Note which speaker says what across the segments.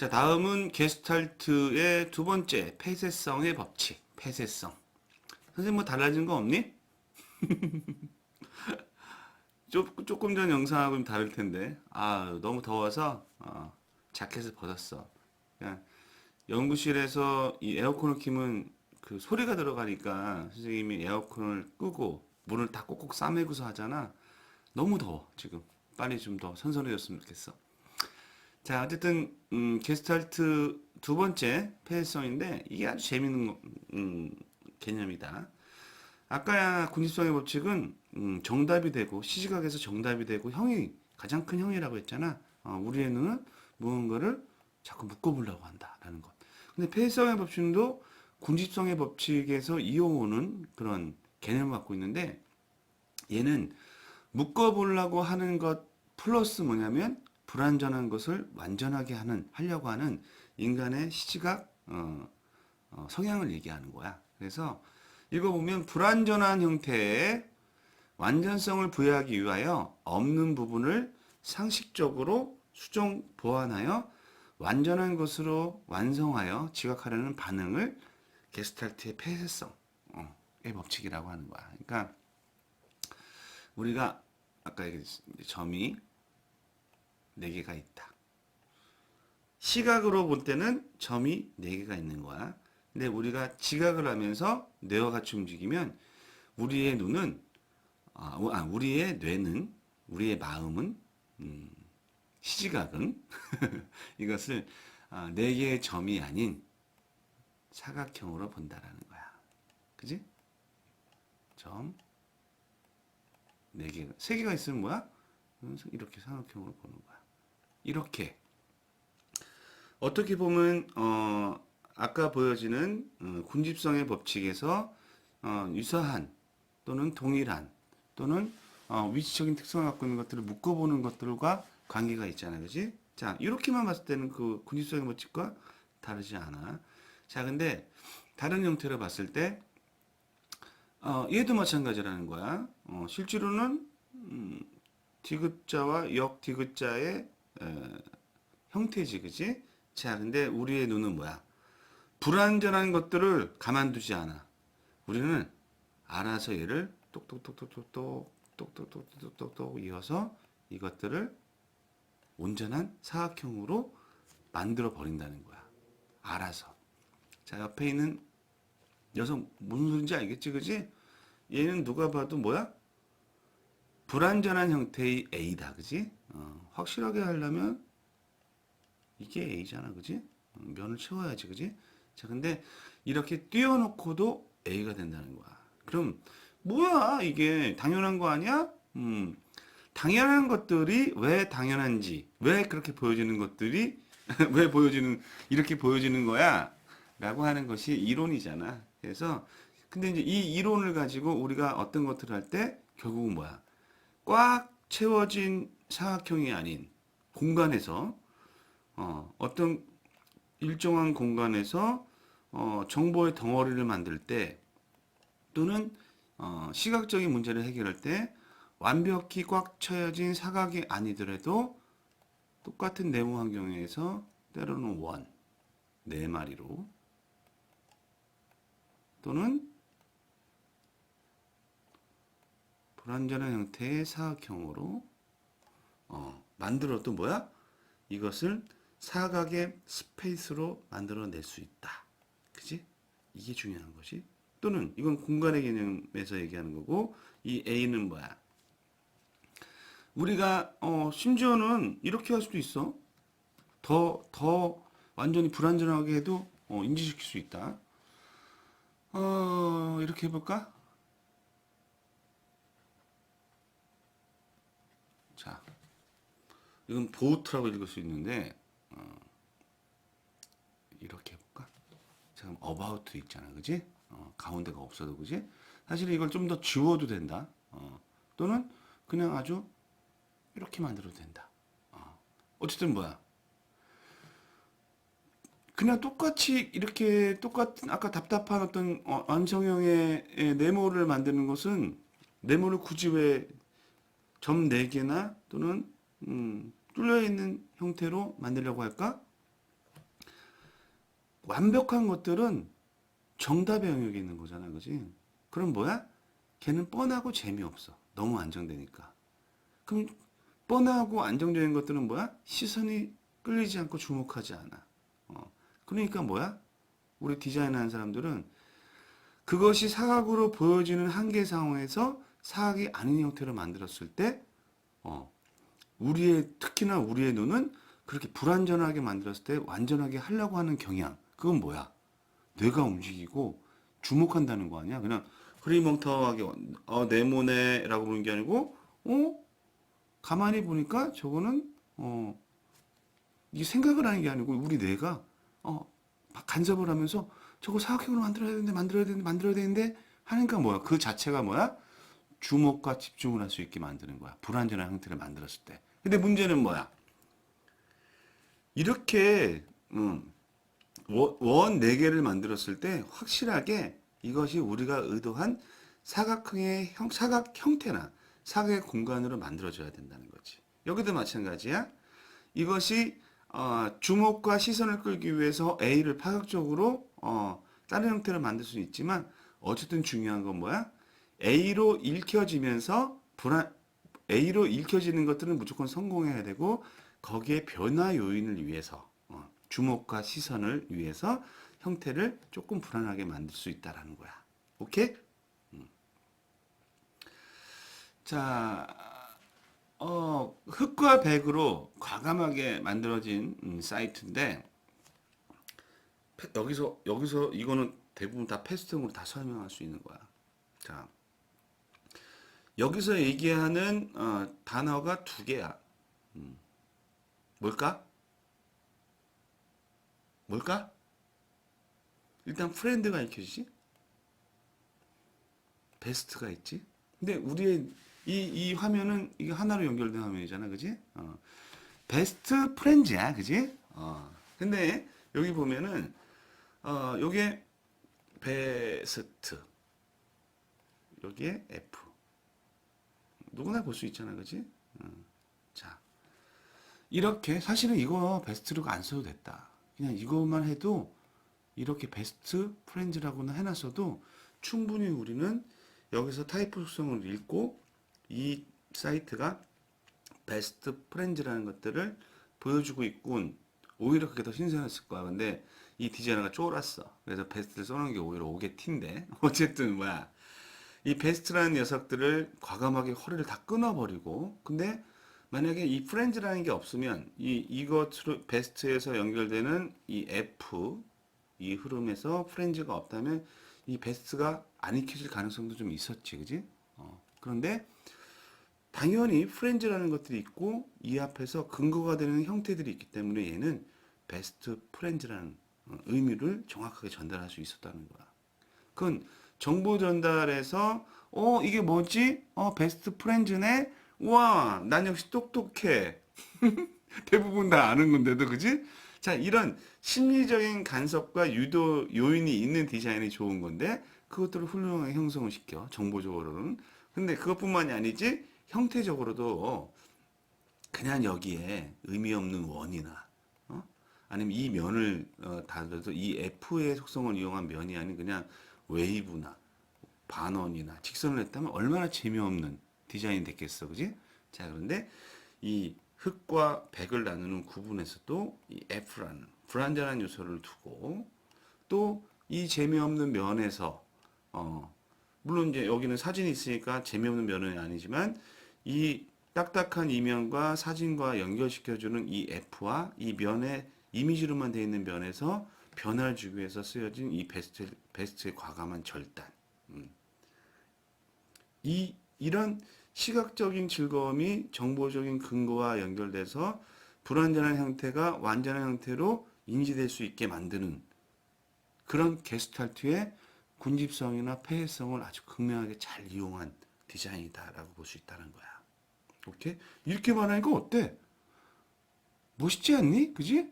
Speaker 1: 자, 다음은 게스탈트의 두 번째 폐쇄성의 법칙. 폐쇄성. 선생님 뭐 달라진 거 없니? 조, 조금 전 영상하고는 다를 텐데. 아, 너무 더워서 어, 자켓을 벗었어. 그냥 연구실에서 이 에어컨을 키면 그 소리가 들어가니까 선생님이 에어컨을 끄고 문을 다 꼭꼭 싸매고서 하잖아. 너무 더워 지금. 빨리 좀 더 선선해졌으면 좋겠어. 자, 어쨌든 음, 게스탈트 두 번째 폐쇄성인데 이게 아주 재밌는 거- 음, 개념이다. 아까 군집성의 법칙은 음, 정답이 되고 시시각에서 정답이 되고 형이 가장 큰 형이라고 했잖아. 어, 우리의 눈은 무언가를 자꾸 묶어보려고 한다라는 것. 근데 폐쇄성의 법칙도 군집성의 법칙에서 이어오는 그런 개념을 갖고 있는데 얘는 묶어보려고 하는 것 플러스 뭐냐면 불완전한 것을 완전하게 하는 하려고 하는 인간의 시지각 어, 어, 성향을 얘기하는 거야. 그래서 읽어보면 불완전한 형태의 완전성을 부여하기 위하여 없는 부분을 상식적으로 수정 보완하여 완전한 것으로 완성하여 지각하려는 반응을 게스탈트의 폐쇄성의 법칙이라고 하는 거야. 그러니까 우리가 아까 얘기했듯이 점이 네 개가 있다. 시각으로 볼 때는 점이 네 개가 있는 거야. 근데 우리가 지각을 하면서 뇌와 같이 움직이면 우리의 눈은 아, 우- 아, 우리의 뇌는 우리의 마음은 음, 시지각은 이것을 아, 네 개의 점이 아닌 사각형으로 본다라는 거야. 그지? 점, 네 개가, 세 개가 있으면 뭐야? 이렇게 사각형으로 보는 거야. 이렇게. 어떻게 보면, 어, 아까 보여지는 어, 군집성의 법칙에서 어, 유사한 또는 동일한 또는 어, 위치적인 특성을 갖고 있는 것들을 묶어보는 것들과 관계가 있잖아요. 그지? 자, 이렇게만 봤을 때는 그 군집성의 법칙과 다르지 않아. 자, 근데 다른 형태로 봤을 때 어, 얘도 마찬가지라는 거야. 어, 실제로는 음, 디귿자와 역 디귿자의 에, 형태지, 그지? 자, 근데 우리의 눈은 뭐야? 불완전한 것들을 가만두지 않아. 우리는 알아서 얘를 똑똑똑똑똑똑 똑똑똑똑똑똑 이어서 이것들을 온전한 사각형으로 만들어 버린다는 거야. 알아서. 자, 옆에 있는 녀석 무슨 소린지 알겠지, 그지? 얘는 누가 봐도 뭐야? 불완전한 형태의 A다, 그지? 어, 확실하게 하려면 이게 A잖아, 그지? 어, 면을 채워야지, 그지? 자, 근데 이렇게 띄워놓고도 A가 된다는 거야. 그럼 뭐야, 이게 당연한 거 아니야? 음, 당연한 것들이 왜 당연한지, 왜 그렇게 보여지는 것들이 왜 보여지는 이렇게 보여지는 거야? 라고 하는 것이 이론이잖아. 그래서 근데 이제 이 이론을 가지고 우리가 어떤 것들을 할 때 결국은 뭐야? 꽉 채워진 사각형이 아닌 공간에서 어, 어떤 일정한 공간에서 어, 정보의 덩어리를 만들 때 또는 어, 시각적인 문제를 해결할 때 완벽히 꽉 채워진 사각이 아니더라도 똑같은 네모 환경에서 때로는 원, 네 마리로 또는 불완전한 형태의 사각형으로 어, 만들어도 뭐야? 이것을 사각의 스페이스로 만들어낼 수 있다. 그지? 이게 중요한 것이. 또는 이건 공간의 개념에서 얘기하는 거고 이 A는 뭐야? 우리가 어, 심지어는 이렇게 할 수도 있어. 더, 더 완전히 불완전하게 해도 어, 인지시킬 수 있다. 어, 이렇게 해볼까? 자, 이건 보트라고 읽을 수 있는데, 어, 이렇게 해볼까? 자, 그럼 about 있잖아, 그지? 어, 가운데가 없어도, 그지? 사실 이걸 좀 더 지워도 된다. 어, 또는 그냥 아주 이렇게 만들어도 된다. 어, 어쨌든 뭐야? 그냥 똑같이 이렇게 똑같은 아까 답답한 어떤 어, 완성형의 예, 네모를 만드는 것은 네모를 굳이 왜 점 4개나 또는 음, 뚫려 있는 형태로 만들려고 할까? 완벽한 것들은 정답의 영역에 있는 거잖아, 그지? 그럼 뭐야? 걔는 뻔하고 재미없어. 너무 안정되니까. 그럼 뻔하고 안정적인 것들은 뭐야? 시선이 끌리지 않고 주목하지 않아. 어. 그러니까 뭐야? 우리 디자인하는 사람들은 그것이 사각으로 보여지는 한계 상황에서 사각이 아닌 형태로 만들었을 때, 어, 우리의, 특히나 우리의 눈은 그렇게 불완전하게 만들었을 때 완전하게 하려고 하는 경향. 그건 뭐야? 뇌가 움직이고 주목한다는 거 아니야? 그냥 흐리멍텅하게, 어, 네모네라고 보는 게 아니고, 어? 가만히 보니까 저거는, 어, 이게 생각을 하는 게 아니고 우리 뇌가, 어, 막 간섭을 하면서 저거 사각형으로 만들어야 되는데, 만들어야 되는데, 만들어야 되는데 하니까 뭐야? 그 자체가 뭐야? 주목과 집중을 할 수 있게 만드는 거야. 불완전한 형태를 만들었을 때. 근데 문제는 뭐야? 이렇게 음, 원 4개를 만들었을 때 확실하게 이것이 우리가 의도한 사각형의 형, 사각 형태나 사각의 공간으로 만들어져야 된다는 거지. 여기도 마찬가지야. 이것이 어, 주목과 시선을 끌기 위해서 A를 파격적으로 어, 다른 형태로 만들 수 있지만 어쨌든 중요한 건 뭐야? A로 읽혀지면서 불안 A로 읽혀지는 것들은 무조건 성공해야 되고 거기에 변화 요인을 위해서 어, 주목과 시선을 위해서 형태를 조금 불안하게 만들 수 있다라는 거야. 오케이? 음. 자, 어, 흙과 백으로 과감하게 만들어진 음, 사이트인데 페- 여기서 여기서 이거는 대부분 다 패스트용으로 다 설명할 수 있는 거야. 자, 여기서 얘기하는 어, 단어가 두 개야. 음. 뭘까? 뭘까? 일단 프렌드가 읽혀지지? 베스트가 있지? 근데 우리의 이, 이 화면은 이게 하나로 연결된 화면이잖아, 그지? 어. 베스트 프렌즈야, 그지? 어. 근데 여기 보면은 어, 요게 베스트 여기에 F 누구나 볼 수 있잖아, 그지? 어. 자, 이렇게 사실은 이거 베스트로가 안 써도 됐다. 그냥 이것만 해도 이렇게 베스트 프렌즈라고는 해놨어도 충분히 우리는 여기서 타이프 속성을 읽고 이 사이트가 베스트 프렌즈라는 것들을 보여주고 있군. 오히려 그게 더 신선했을 거야. 근데 이 디자이너가 쫄았어. 그래서 베스트를 써놓은 게 오히려 오게 티인데. 어쨌든 뭐야. 이 베스트라는 녀석들을 과감하게 허리를 다 끊어버리고 근데 만약에 이 프렌즈라는 게 없으면 이 이것으로 베스트에서 연결되는 이 F 이 흐름에서 프렌즈가 없다면 이 베스트가 안 익혀질 가능성도 좀 있었지, 그지? 어, 그런데 당연히 프렌즈라는 것들이 있고 이 앞에서 근거가 되는 형태들이 있기 때문에 얘는 베스트 프렌즈라는 어, 의미를 정확하게 전달할 수 있었다는 거야. 그건 정보 전달에서 어 이게 뭐지? 어 베스트 프렌즈네. 와, 난 역시 똑똑해. 대부분 다 아는 건데도 그지? 자, 이런 심리적인 간섭과 유도 요인이 있는 디자인이 좋은 건데 그것들을 훌륭하게 형성을 시켜 정보적으로는. 근데 그것뿐만이 아니지 형태적으로도 그냥 여기에 의미 없는 원이나 어? 아니면 이 면을 어, 다뤄도 이 F의 속성을 이용한 면이 아닌 그냥 웨이브나 반원이나 직선을 했다면 얼마나 재미없는 디자인이 됐겠어, 그지? 자, 그런데 이 흙과 백을 나누는 구분에서도 이 F라는 불완전한 요소를 두고 또 이 재미없는 면에서 어 물론 이제 여기는 사진이 있으니까 재미없는 면은 아니지만 이 딱딱한 이면과 사진과 연결시켜주는 이 F와 이 면의 이미지로만 되어 있는 면에서 변화를 주기 위해서 쓰여진 이 베스트, 베스트의 과감한 절단. 음. 이, 이런 시각적인 즐거움이 정보적인 근거와 연결돼서 불완전한 형태가 완전한 형태로 인지될 수 있게 만드는 그런 게스탈트의 군집성이나 폐해성을 아주 극명하게 잘 이용한 디자인이다라고 볼 수 있다는 거야. 오케이? 이렇게 말하니까 어때? 멋있지 않니? 그지?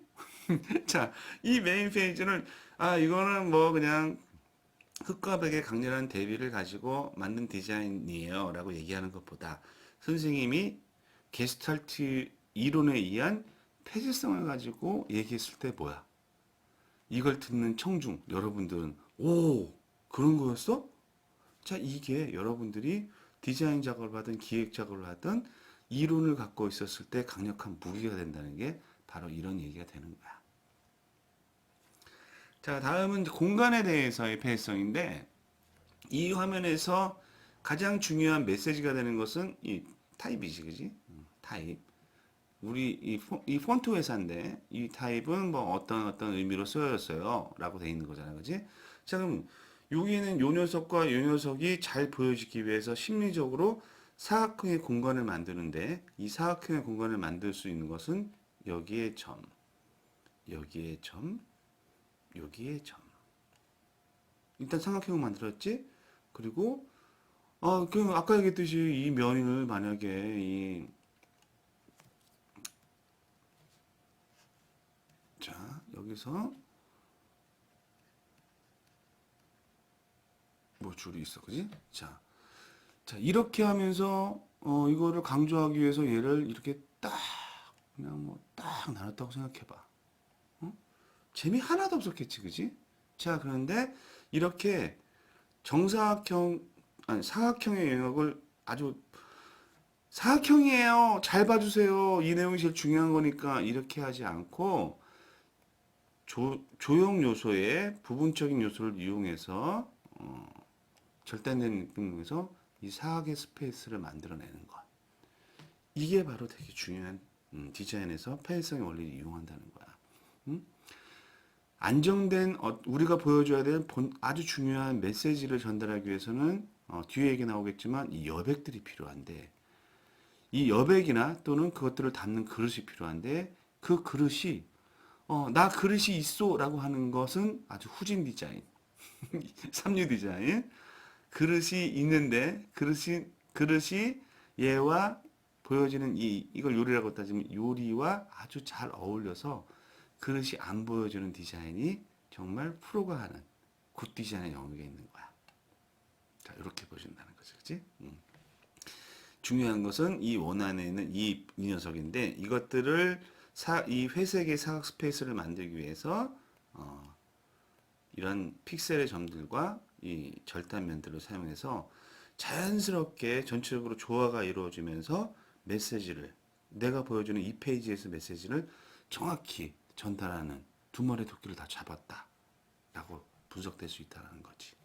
Speaker 1: 자, 이 메인 페이지는 아 이거는 뭐 그냥 흙과 백의 강렬한 대비를 가지고 만든 디자인이에요 라고 얘기하는 것보다 선생님이 게스탈트 이론에 의한 폐쇄성을 가지고 얘기했을 때 뭐야? 이걸 듣는 청중 여러분들은 오 그런 거였어? 자 이게 여러분들이 디자인 작업을 하든 기획 작업을 하든 이론을 갖고 있었을 때 강력한 무기가 된다는 게 바로 이런 얘기가 되는 거야. 자 다음은 공간에 대해서의 폐해성인데 이 화면에서 가장 중요한 메시지가 되는 것은 이 타입이지, 그지? 음, 타입. 우리 이, 폰, 이 폰트 회사인데 이 타입은 뭐 어떤 어떤 의미로 쓰여졌어요 라고 돼 있는 거잖아 그지 자 그럼 여기는 요 녀석과 요 녀석이 잘 보여지기 위해서 심리적으로 사각형의 공간을 만드는데 이 사각형의 공간을 만들 수 있는 것은 여기에 점 여기에 점 여기에 점 일단 삼각형을 만들었지 그리고 어, 그 아까 얘기했듯이 이 면을 만약에 이 자, 여기서 뭐 줄이 있어, 그지? 자, 자 이렇게 하면서 어 이거를 강조하기 위해서 얘를 이렇게 딱 그냥 뭐 딱 나눴다고 생각해 봐. 어? 재미 하나도 없었겠지, 그지? 자, 그런데 이렇게 정사각형 아니 사각형의 영역을 아주 사각형이에요. 잘 봐주세요. 이 내용이 제일 중요한 거니까 이렇게 하지 않고 조, 조형 요소의 부분적인 요소를 이용해서 어, 절단된 능력에서 이 사각의 스페이스를 만들어내는 것. 이게 바로 되게 중요한 음, 디자인에서 폐해성의 원리를 이용한다는 거야. 음? 안정된 어, 우리가 보여줘야 될 본, 아주 중요한 메시지를 전달하기 위해서는 어, 뒤에 얘기 나오겠지만 이 여백들이 필요한데 이 여백이나 또는 그것들을 담는 그릇이 필요한데 그 그릇이 어, 나 그릇이 있어라고 하는 것은 아주 후진 디자인, 삼류 디자인. 그릇이 있는데 그릇이 그릇이 얘와 보여지는 이 이걸 요리라고 따지면 요리와 아주 잘 어울려서 그릇이 안 보여주는 디자인이 정말 프로가 하는 굿 디자인의 영역에 있는 거야. 자, 이렇게 보여준다는 거지, 그치? 음. 중요한 것은 이 원 안에 있는 이, 이 녀석인데 이것들을 사, 이 회색의 사각 스페이스를 만들기 위해서 어, 이런 픽셀의 점들과 이 절단면들을 사용해서 자연스럽게 전체적으로 조화가 이루어지면서 메시지를 내가 보여주는 이 페이지에서 메시지를 정확히 전달하는 두 마리 토끼를 다 잡았다 라고 분석될 수 있다는 거지.